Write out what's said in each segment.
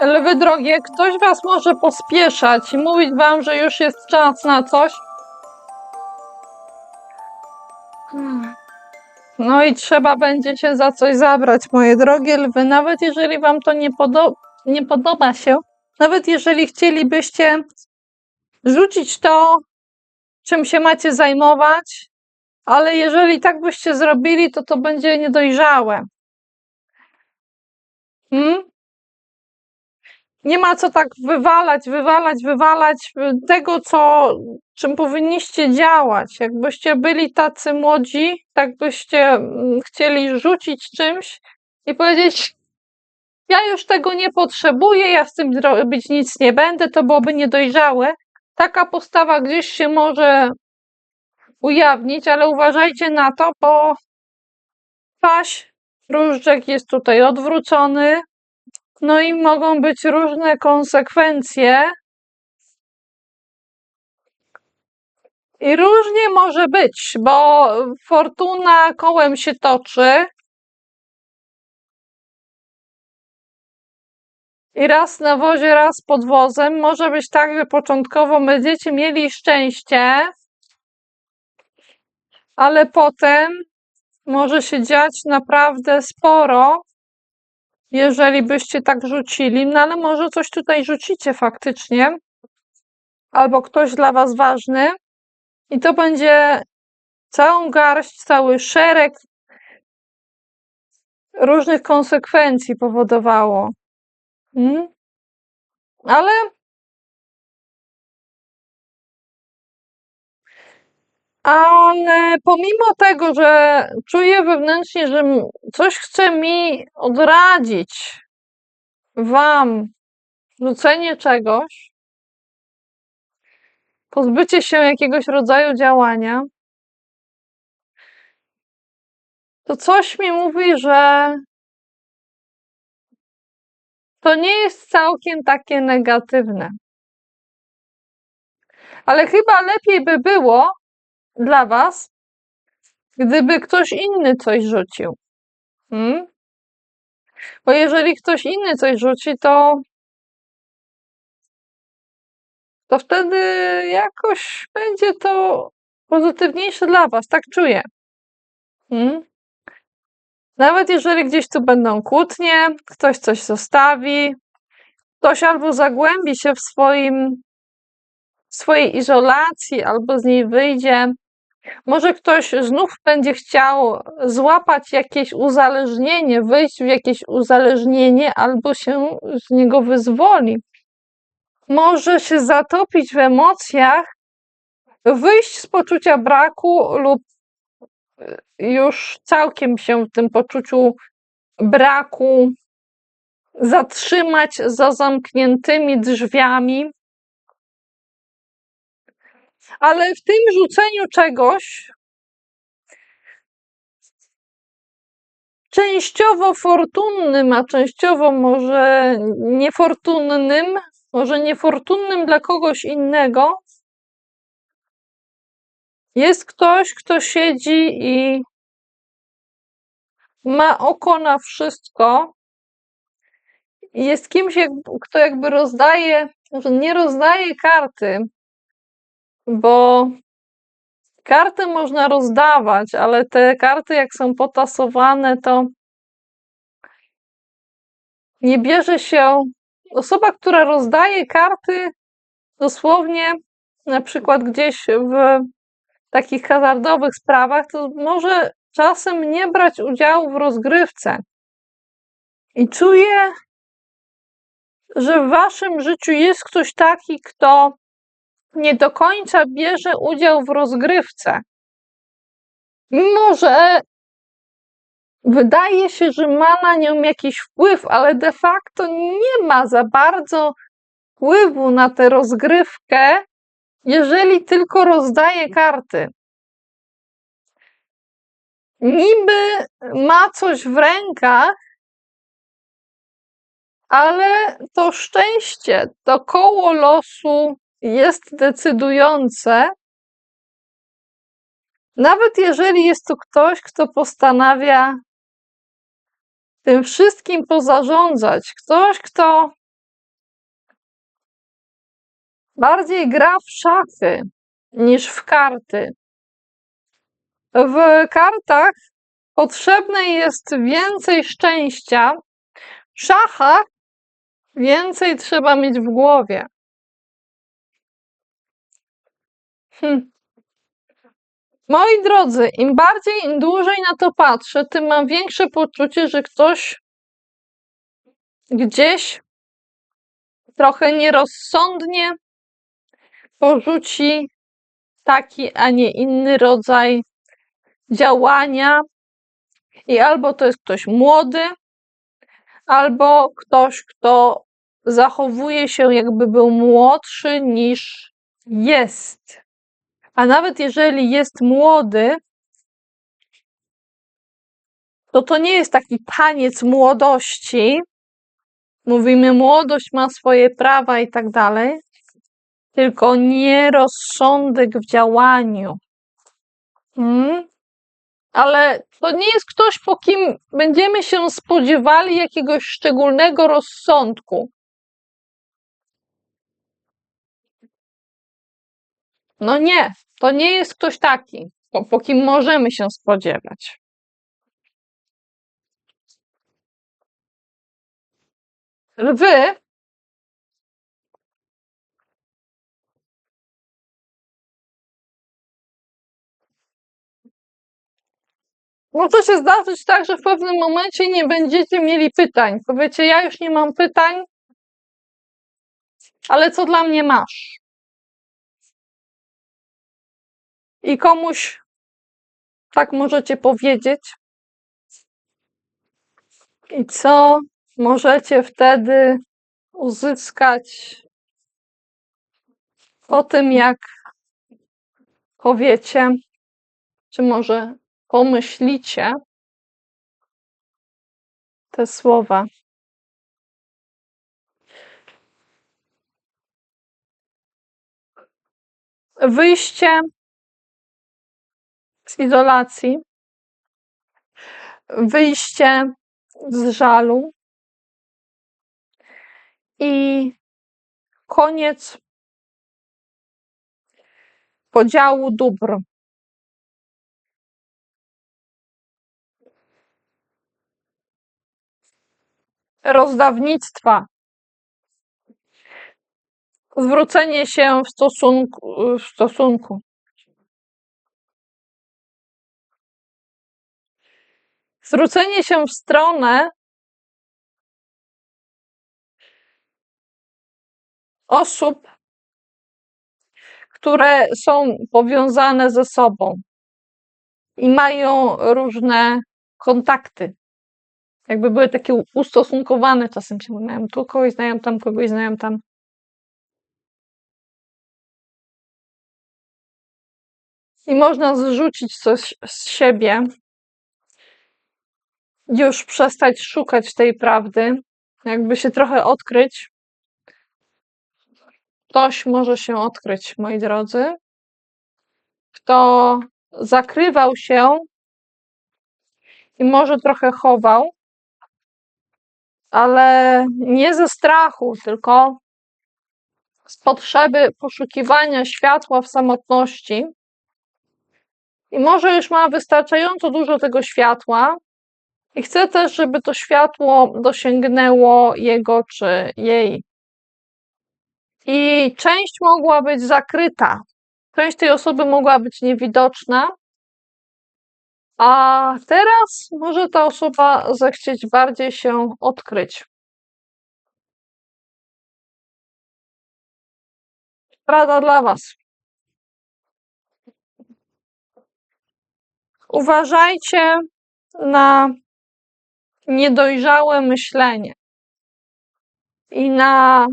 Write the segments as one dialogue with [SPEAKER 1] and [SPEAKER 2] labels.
[SPEAKER 1] Lwy drogie, ktoś was może pospieszać i mówić wam, że już jest czas na coś. No i trzeba będzie się za coś zabrać, moje drogie lwy. Nawet jeżeli wam to nie, podo- nie podoba się, nawet jeżeli chcielibyście rzucić to, czym się macie zajmować, ale jeżeli tak byście zrobili, to to będzie niedojrzałe. Hmm? Nie ma co tak wywalać, wywalać, wywalać y, tego, co, czym powinniście działać. Jakbyście byli tacy młodzi, tak byście mm, chcieli rzucić czymś i powiedzieć: Ja już tego nie potrzebuję, ja z tym robić nic nie będę, to byłoby niedojrzałe. Taka postawa gdzieś się może ujawnić, ale uważajcie na to, bo paś różdżek jest tutaj odwrócony, no i mogą być różne konsekwencje. I różnie może być, bo fortuna kołem się toczy. I raz na wozie, raz pod wozem. Może być tak, że początkowo będziecie mieli szczęście, ale potem może się dziać naprawdę sporo, jeżeli byście tak rzucili. No ale może coś tutaj rzucicie faktycznie, albo ktoś dla Was ważny, i to będzie całą garść, cały szereg różnych konsekwencji powodowało. Mm? Ale ale pomimo tego, że czuję wewnętrznie, że coś chce mi odradzić wam rzucenie czegoś, pozbycie się jakiegoś rodzaju działania, to coś mi mówi, że to nie jest całkiem takie negatywne. Ale chyba lepiej by było dla was, gdyby ktoś inny coś rzucił. Hmm? Bo jeżeli ktoś inny coś rzuci, to to wtedy jakoś będzie to pozytywniejsze dla was, tak czuję. Hmm? Nawet jeżeli gdzieś tu będą kłótnie, ktoś coś zostawi, ktoś albo zagłębi się w swoim w swojej izolacji, albo z niej wyjdzie. Może ktoś znów będzie chciał złapać jakieś uzależnienie, wyjść w jakieś uzależnienie, albo się z niego wyzwoli. Może się zatopić w emocjach, wyjść z poczucia braku lub y, już całkiem się w tym poczuciu braku zatrzymać za zamkniętymi drzwiami. Ale w tym rzuceniu czegoś częściowo fortunnym, a częściowo może niefortunnym, może niefortunnym dla kogoś innego, jest ktoś, kto siedzi i ma oko na wszystko. Jest kimś, kto jakby rozdaje, nie rozdaje karty, bo karty można rozdawać, ale te karty, jak są potasowane, to nie bierze się. Osoba, która rozdaje karty, dosłownie na przykład gdzieś w takich hazardowych sprawach, to może czasem nie brać udziału w rozgrywce. I czuję, że w waszym życiu jest ktoś taki, kto nie do końca bierze udział w rozgrywce. Mimo, że wydaje się, że ma na nią jakiś wpływ, ale de facto nie ma za bardzo wpływu na tę rozgrywkę, jeżeli tylko rozdaje karty. Niby ma coś w rękach, ale to szczęście, to koło losu jest decydujące. Nawet jeżeli jest to ktoś, kto postanawia tym wszystkim pozarządzać, ktoś, kto bardziej gra w szachy niż w karty. W kartach potrzebne jest więcej szczęścia, w szachach więcej trzeba mieć w głowie. Hm. Moi drodzy, im bardziej, im dłużej na to patrzę, tym mam większe poczucie, że ktoś gdzieś trochę nierozsądnie porzuci taki, a nie inny rodzaj działania. I albo to jest ktoś młody, albo ktoś, kto zachowuje się, jakby był młodszy niż jest. A nawet jeżeli jest młody, to to nie jest taki taniec młodości. Mówimy, młodość ma swoje prawa i tak dalej, tylko nierozsądek w działaniu. Hmm? Ale to nie jest ktoś, po kim będziemy się spodziewali jakiegoś szczególnego rozsądku. No nie, to nie jest ktoś taki, po, po kim możemy się spodziewać. Lwy Może się zdarzyć tak, że w pewnym momencie nie będziecie mieli pytań. Powiecie, ja już nie mam pytań, ale co dla mnie masz? I komuś tak możecie powiedzieć. I co możecie wtedy uzyskać po tym, jak powiecie, czy może pomyślicie te słowa. Wyjście z izolacji, wyjście z żalu i koniec podziału dóbr. rozdawnictwa. Zwrócenie się w stosunku, w stosunku. Zwrócenie się w stronę osób, które są powiązane ze sobą i mają różne kontakty jakby były takie ustosunkowane, czasem się mówią, tu kogoś znają, tam kogoś znają, tam. I można zrzucić coś z siebie, już przestać szukać tej prawdy, jakby się trochę odkryć. Ktoś może się odkryć, moi drodzy, kto zakrywał się i może trochę chował, ale nie ze strachu, tylko z potrzeby poszukiwania światła w samotności. I może już ma wystarczająco dużo tego światła, i chce też, żeby to światło dosięgnęło jego czy jej. I część mogła być zakryta, część tej osoby mogła być niewidoczna, a teraz może ta osoba zechcieć bardziej się odkryć. Rada dla Was. Uważajcie na niedojrzałe myślenie i na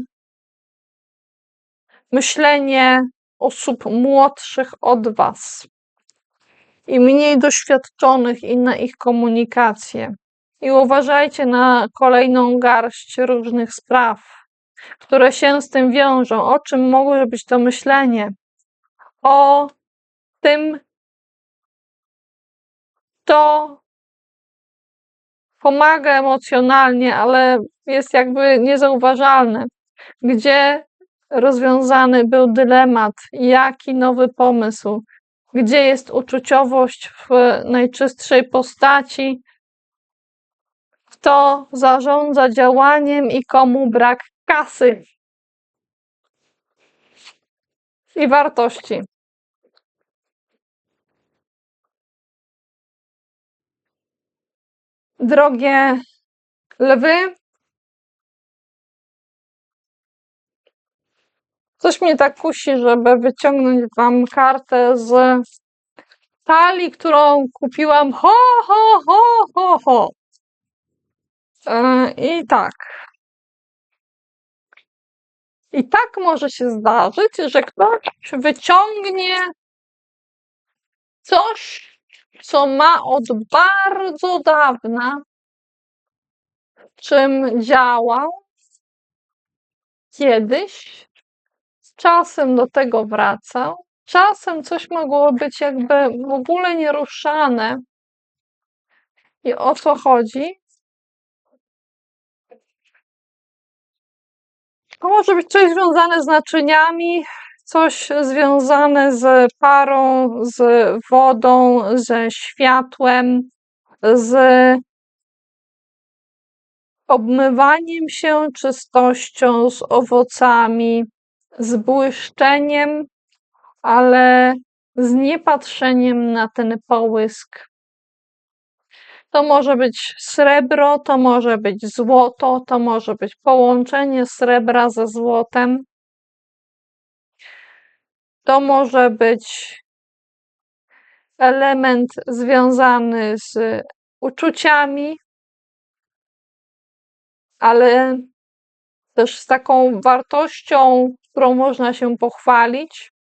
[SPEAKER 1] myślenie osób młodszych od Was i mniej doświadczonych i na ich komunikację. I uważajcie na kolejną garść różnych spraw, które się z tym wiążą. O czym mogło być to myślenie? O tym, to pomaga emocjonalnie, ale jest jakby niezauważalne, gdzie rozwiązany był dylemat, jaki nowy pomysł, gdzie jest uczuciowość w najczystszej postaci, kto zarządza działaniem i komu brak kasy i wartości. Drogie lwy, coś mnie tak kusi, żeby wyciągnąć wam kartę z talii, którą kupiłam ho, ho, ho, ho, ho. E, I tak. I tak może się zdarzyć, że ktoś wyciągnie coś, co ma od bardzo dawna, czym działał kiedyś, czasem do tego wracał, czasem coś mogło być jakby w ogóle nieruszane. I o co chodzi? To może być coś związane z naczyniami, coś związane z parą, z wodą, ze światłem, z obmywaniem się czystością, z owocami, z błyszczeniem, ale z niepatrzeniem na ten połysk. To może być srebro, to może być złoto, to może być połączenie srebra ze złotem. To może być element związany z uczuciami, ale też z taką wartością, którą można się pochwalić.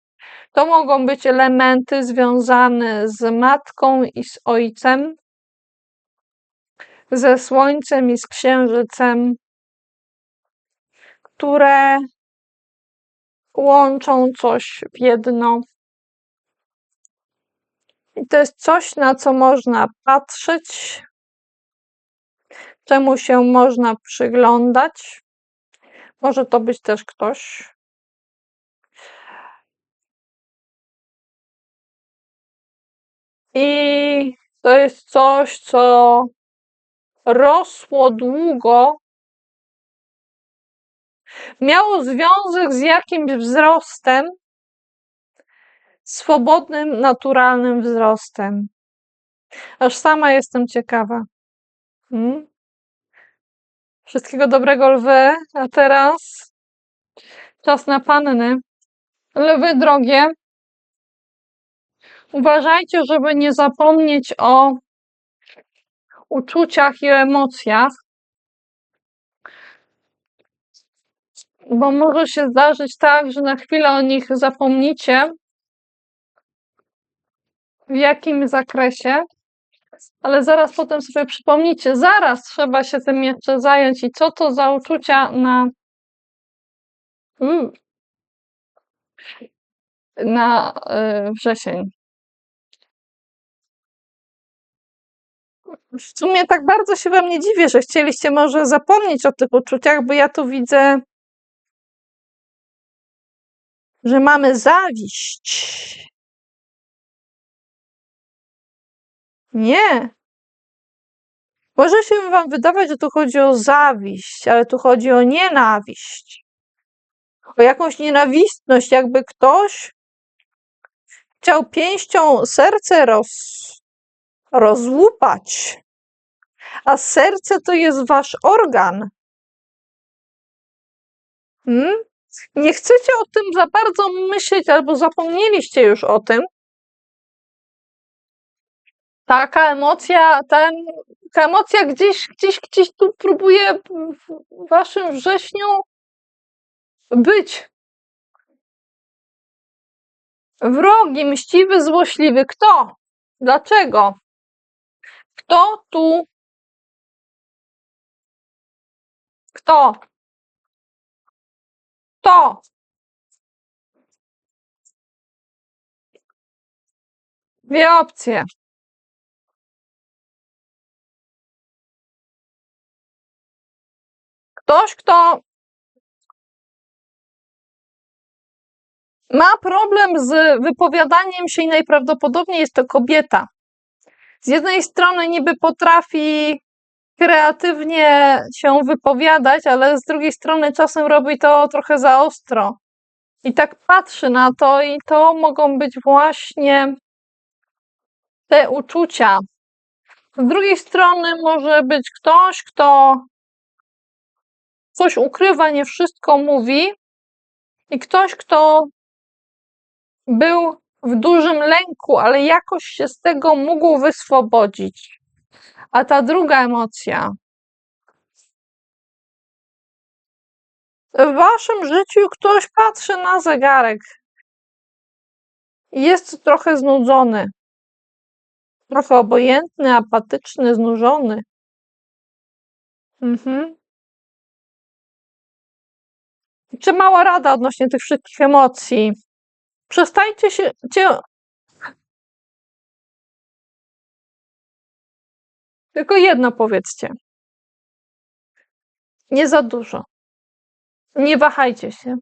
[SPEAKER 1] To mogą być elementy związane z matką i z ojcem, ze słońcem i z księżycem, które łączą coś w jedno. I to jest coś, na co można patrzeć, czemu się można przyglądać. Może to być też ktoś. I to jest coś, co rosło długo, miało związek z jakimś wzrostem, swobodnym, naturalnym wzrostem. Aż sama jestem ciekawa. Hmm? Wszystkiego dobrego, lwy. A teraz czas na panny. Lwy drogie, uważajcie, żeby nie zapomnieć o uczuciach i emocjach, bo może się zdarzyć tak, że na chwilę o nich zapomnicie, w jakim zakresie, ale zaraz potem sobie przypomnicie, zaraz trzeba się tym jeszcze zająć i co to za uczucia na mm, na y, wrzesień. W sumie tak bardzo się wam nie dziwię, że chcieliście może zapomnieć o tych uczuciach, bo ja tu widzę, że mamy zawiść. Nie. Może się wam wydawać, że tu chodzi o zawiść, ale tu chodzi o nienawiść. O jakąś nienawistność, jakby ktoś chciał pięścią serce roz, rozłupać. A serce to jest wasz organ. Hmm? Nie chcecie o tym za bardzo myśleć, albo zapomnieliście już o tym. Taka emocja, ta, ta emocja gdzieś, gdzieś, gdzieś tu próbuje w waszym wrześniu być. Wrogi, mściwy, złośliwy. Kto? Dlaczego? Kto tu? Kto? Kto? Dwie opcje. Ktoś, kto ma problem z wypowiadaniem się i najprawdopodobniej jest to kobieta. Z jednej strony niby potrafi kreatywnie się wypowiadać, ale z drugiej strony czasem robi to trochę za ostro. I tak patrzy na to, i to mogą być właśnie te uczucia. Z drugiej strony może być ktoś, kto coś ukrywa, nie wszystko mówi, i ktoś, kto był w dużym lęku, ale jakoś się z tego mógł wyswobodzić. A ta druga emocja. W waszym życiu ktoś patrzy na zegarek. Jest trochę znudzony. Trochę obojętny, apatyczny, znużony. Mhm. Czy mała rada odnośnie tych wszystkich emocji? Przestańcie się. Tylko jedno powiedzcie. Nie za dużo. Nie wahajcie się.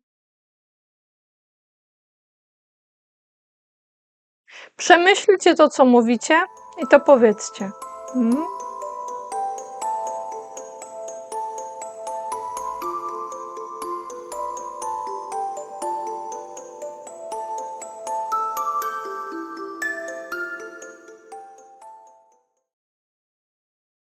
[SPEAKER 1] Przemyślcie to, co mówicie i to powiedzcie. Mhm.